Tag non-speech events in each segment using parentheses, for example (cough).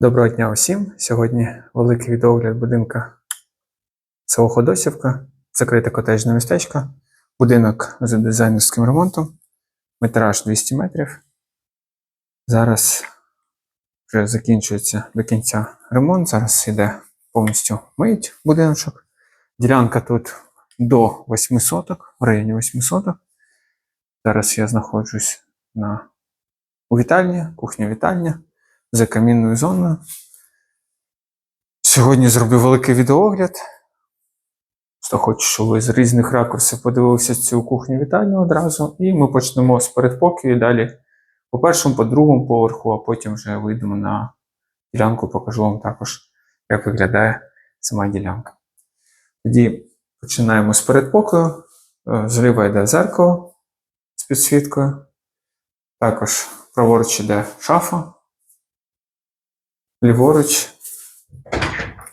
Доброго дня усім! Сьогодні великий відеогляд будинка село Ходосівка, закрите котежне містечко, будинок з дизайнерським ремонтом, метраж 200 метрів. Зараз вже закінчується до кінця ремонт. Зараз йде повністю мить будиночок. Ділянка тут до 8 соток, в районі 8 соток. Зараз я знаходжусь на у вітальні, кухня-вітальня за камінною зоною. Сьогодні зроблю великий відеоогляд. Просто хочу, щоб ви з різних ракурсів подивилися цю кухню вітальню одразу. І ми почнемо з передпокою далі по першому, по другому поверху, а потім вже вийдемо на ділянку, покажу вам також, як виглядає сама ділянка. Тоді починаємо з передпокою. Е, Зліва йде зеркало з підсвіткою. Також праворуч йде шафа. Ліворуч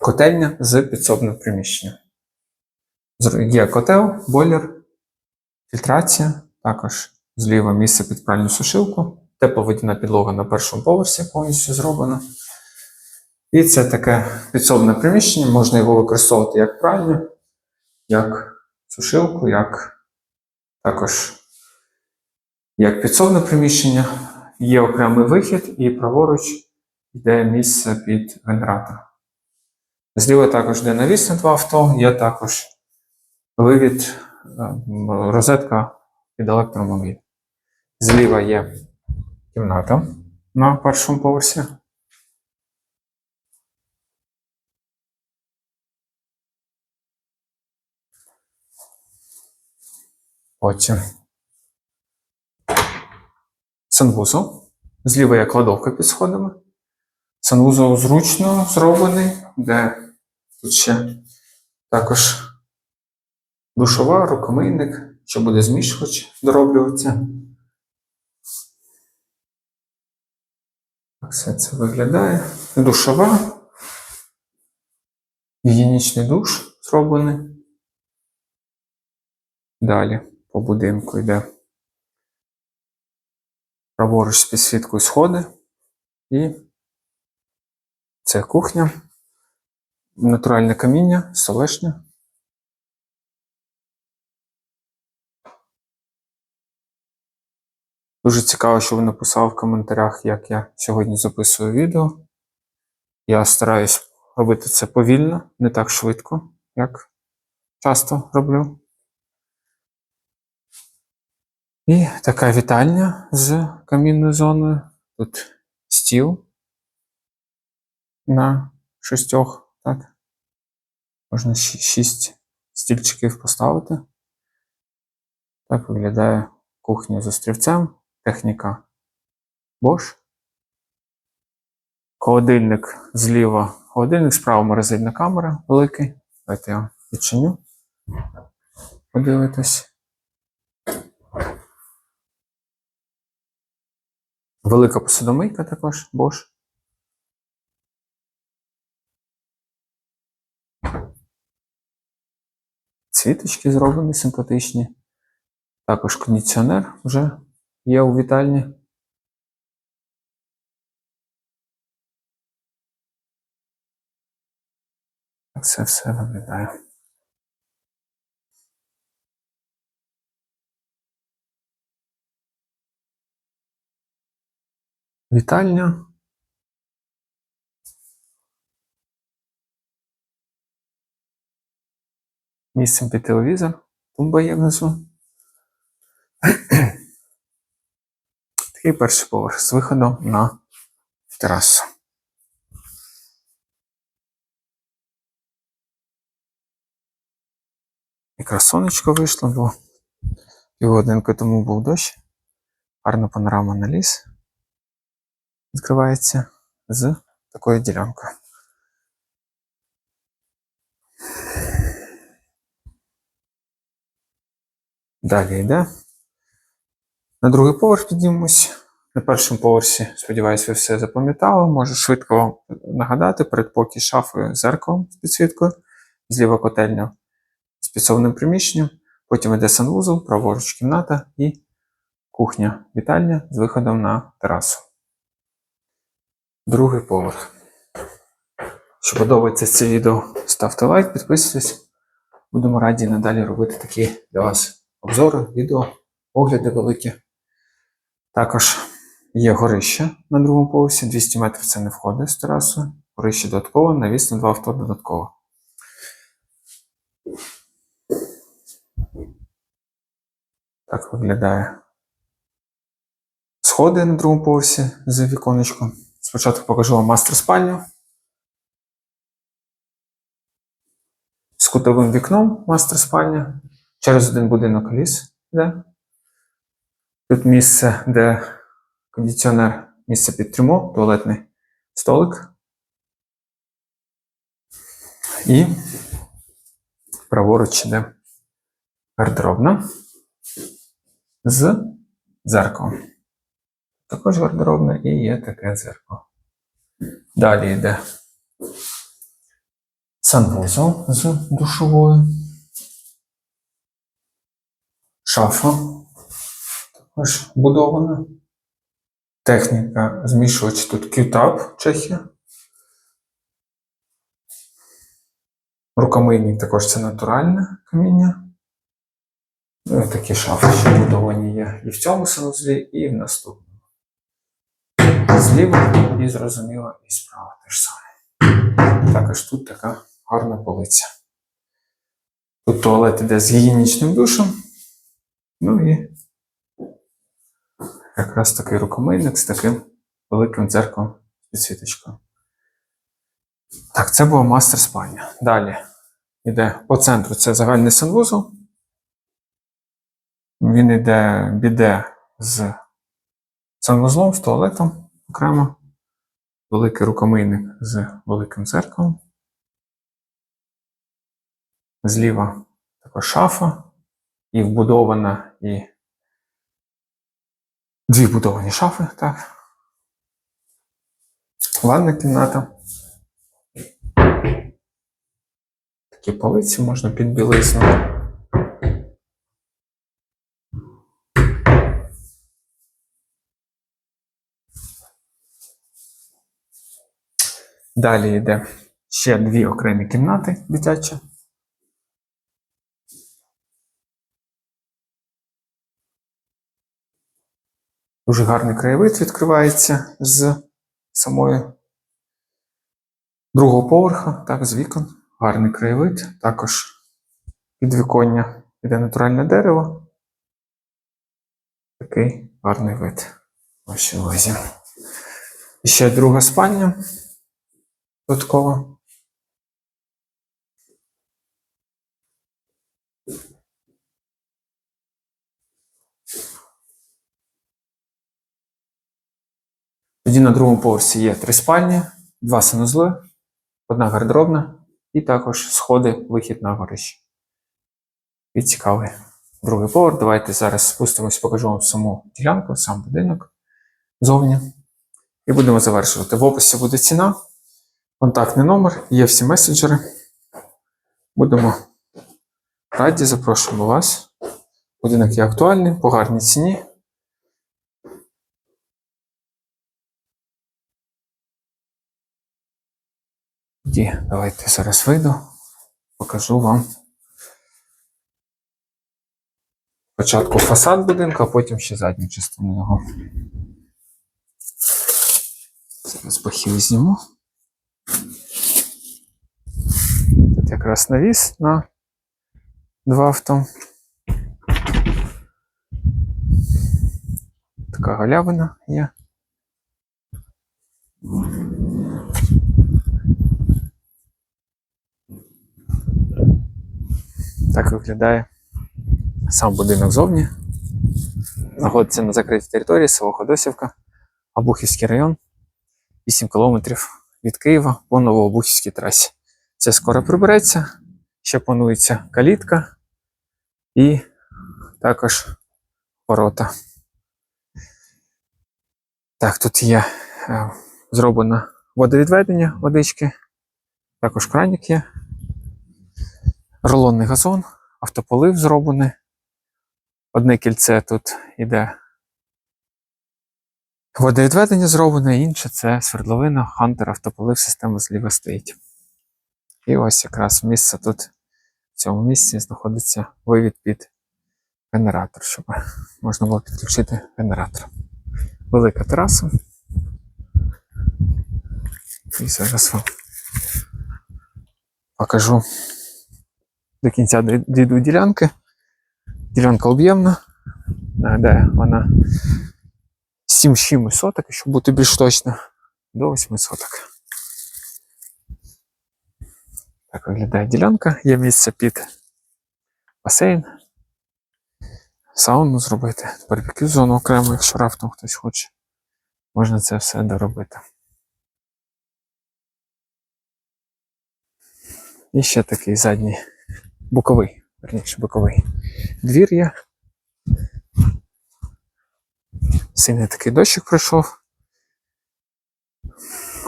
котельня з підсобним приміщенням. Є котел, бойлер, фільтрація, також зліва місце під пральну сушилку, тепловодяна підлога на першому поверсі повністю зроблена. І це таке підсобне приміщення, можна його використовувати як пральню, як сушилку, як також як підсобне приміщення. Є окремий вихід і праворуч йде місце під генератор. Зліва також йде навіс на два авто, є також вивід, е, розетка під електромобіль. Зліва є кімната на першому поверсі. Потім санвузол. Зліва є кладовка під сходами. Санвузол зручно зроблений, де тут ще також душова, рукомийник, що буде змішувач дороблюватися. Все це виглядає. Душова. Гігієнічний душ зроблений. Далі по будинку йде праворуч з підсвіткою сходи і це кухня, натуральне каміння, столешня. Дуже цікаво, що ви написали в коментарях, як я сьогодні записую відео. Я стараюсь робити це повільно, не так швидко, як часто роблю. І така вітальня з камінною зоною. Тут стіл на шістьох, так? Можна шість стільчиків поставити. Так виглядає кухня з острівцем, техніка Bosch. Холодильник зліва, холодильник, справа морозильна камера великий. Давайте я відчиню. Подивитись. Велика посудомийка також Bosch. Цвіточки зроблені симпатичні. Також кондиціонер вже є у вітальні. Це все виглядає. Вітальня. Місцем під телевізор. Тумба є внизу. (clears throat) Такий перший поверх з виходом на терасу. Якраз сонечко вийшло, бо півгодинки тому був дощ. Гарна панорама на ліс. Відкривається з такою ділянкою. Далі йде. На другий поверх піднімемось. На першому поверсі, сподіваюся, ви все запам'ятали. Можу швидко нагадати передпокій шафою з зеркалом з підсвіткою, зліва котельня з підсобним приміщенням, потім йде санвузол, праворуч кімната і кухня, вітальня з виходом на терасу. Другий поверх. Якщо подобається це відео, ставте лайк, підписуйтесь. Будемо раді надалі робити такі для вас обзори, відео, огляди великі. Також є горище на другому поверсі, 200 метрів це не входить з терасою. Горище додатково, навіс на два авто додатково. Так виглядає сходи на другому поверсі з віконечком. Спочатку покажу вам мастер спальню. З кутовим вікном мастер спальня. Через один будинок ліс. Де? Тут місце, де кондиціонер, місце під трюмо, туалетний столик. І праворуч іде гардеробна з дзеркалом. Також гардеробна і є таке дзеркало. Далі йде санвузол з душовою. Шафа також будована. Техніка змішувач тут Q-Tab Чехія. Рукомийник також це натуральне каміння. Ну, і такі шафи, що будовані є і в цьому санузлі, і в наступному. Зліва і зрозуміло, і справа теж саме. Також тут така гарна полиця. Тут туалет іде з гігієнічним душем. Ну і якраз такий рукомийник з таким великим дзеркалом підсвіточкою. Так, це була мастер спальня. Далі йде по центру це загальний санвузол. Він йде біде з санвузлом, з туалетом окремо. Великий рукомийник з великим дзеркалом. Зліва також шафа і вбудована і дві вбудовані шафи, так. Ванна кімната. Такі полиці можна під білизну. Далі йде ще дві окремі кімнати дитячі. Дуже гарний краєвид відкривається з самої другого поверха, так, з вікон. Гарний краєвид. Також підвіконня іде натуральне дерево. Такий гарний вид. Вашій увазі. І ще друга спальня. Додаткова. Тоді на другому поверсі є три спальні, два санузли, одна гардеробна і також сходи, вихід на горище. І цікавий другий поверх. Давайте зараз спустимось, покажу вам саму ділянку, сам будинок зовні. І будемо завершувати. В описі буде ціна, контактний номер, є всі меседжери. Будемо раді, запрошуємо вас. Будинок є актуальний, по гарній ціні. Тоді давайте зараз вийду, покажу вам спочатку фасад будинку, а потім ще задню частину його. Зараз бахів зніму. Тут якраз навіс на два авто. Така галявина є. Так виглядає сам будинок зовні. Знаходиться на закритій території село Ходосівка, Обухівський район, 8 кілометрів від Києва по Новообухівській трасі. Це скоро прибереться. Ще планується калітка і також ворота. Так, тут є е, зроблено водовідведення водички, також кранік є рулонний газон, автополив зроблений. Одне кільце тут іде водовідведення зроблене, інше це свердловина, хантер, автополив, система зліва стоїть. І ось якраз місце тут, в цьому місці, знаходиться вивід під генератор, щоб можна було підключити генератор. Велика тераса. І зараз вам покажу до кінця дій- дійду ділянки. Ділянка об'ємна. Нагадаю, вона 7 чимось соток, щоб бути більш точно, до 8 соток. Так виглядає ділянка. Є місце під басейн. Сауну зробити, барбекю зону окремо, якщо раптом хтось хоче. Можна це все доробити. І ще такий задній боковий, верніше боковий двір є. Сильний такий дощик пройшов.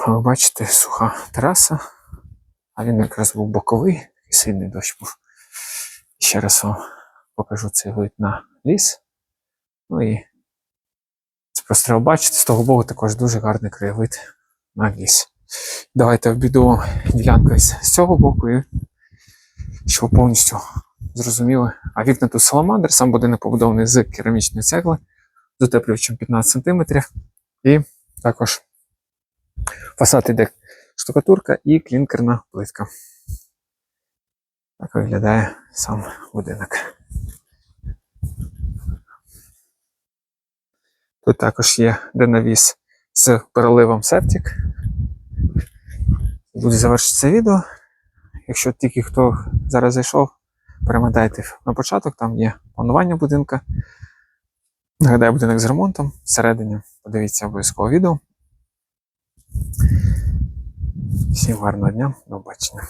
Ви бачите, суха тераса, а він якраз був боковий, і сильний дощ був. Ще раз вам покажу цей вид на ліс. Ну і це просто треба бачити, з того боку також дуже гарний краєвид на ліс. Давайте обійду вам ділянку з цього боку, і ви повністю зрозуміли. А вікна тут саламандр, сам будинок побудований з керамічної цегли з утеплювачем 15 см. І також фасад іде штукатурка і клінкерна плитка. Так виглядає сам будинок. Тут також є де навіс з переливом септик. Буду завершити відео. Якщо тільки хто зараз зайшов, перемотайте на початок, там є планування будинка. Нагадаю, будинок з ремонтом всередині. Подивіться обов'язково відео. Всім гарного дня, до побачення.